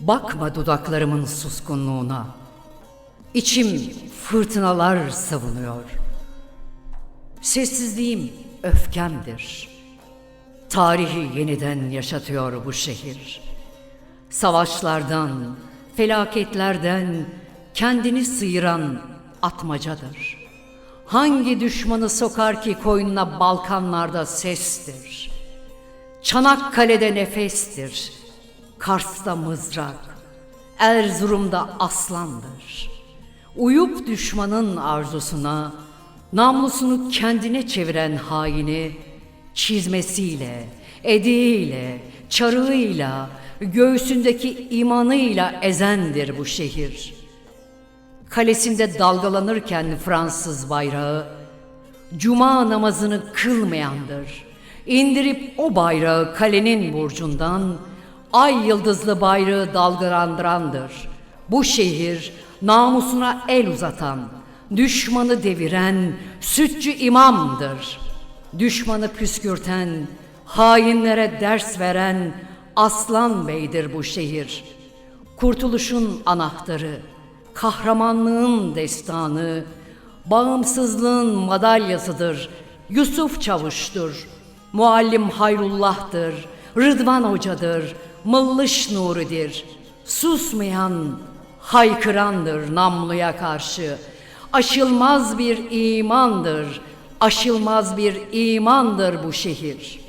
Bakma dudaklarımın suskunluğuna. İçim fırtınalar savunuyor. Sessizliğim öfkemdir. Tarihi yeniden yaşatıyor bu şehir. Savaşlardan, felaketlerden kendini sıyıran atmacadır. Hangi düşmanı sokar ki koynuna Balkanlarda sestir. Çanakkale'de nefestir. Kars'ta mızrak, Erzurum'da aslandır. Uyup düşmanın arzusuna, namlusunu kendine çeviren haini, çizmesiyle, ediğiyle, çarığıyla, göğsündeki imanıyla ezendir bu şehir. Kalesinde dalgalanırken Fransız bayrağı, Cuma namazını kılmayandır. İndirip o bayrağı kalenin burcundan, ay yıldızlı bayrağı dalgalandırandır. Bu şehir namusuna el uzatan, düşmanı deviren sütçü imamdır. Düşmanı püskürten, hainlere ders veren Aslan Bey'dir bu şehir. Kurtuluşun anahtarı, kahramanlığın destanı, bağımsızlığın madalyasıdır. Yusuf Çavuş'tur, Muallim Hayrullah'tır, Rıdvan Hoca'dır, Mıllış Nuri'dir. Susmayan, haykırandır namluya karşı. Aşılmaz bir imandır, aşılmaz bir imandır bu şehir.''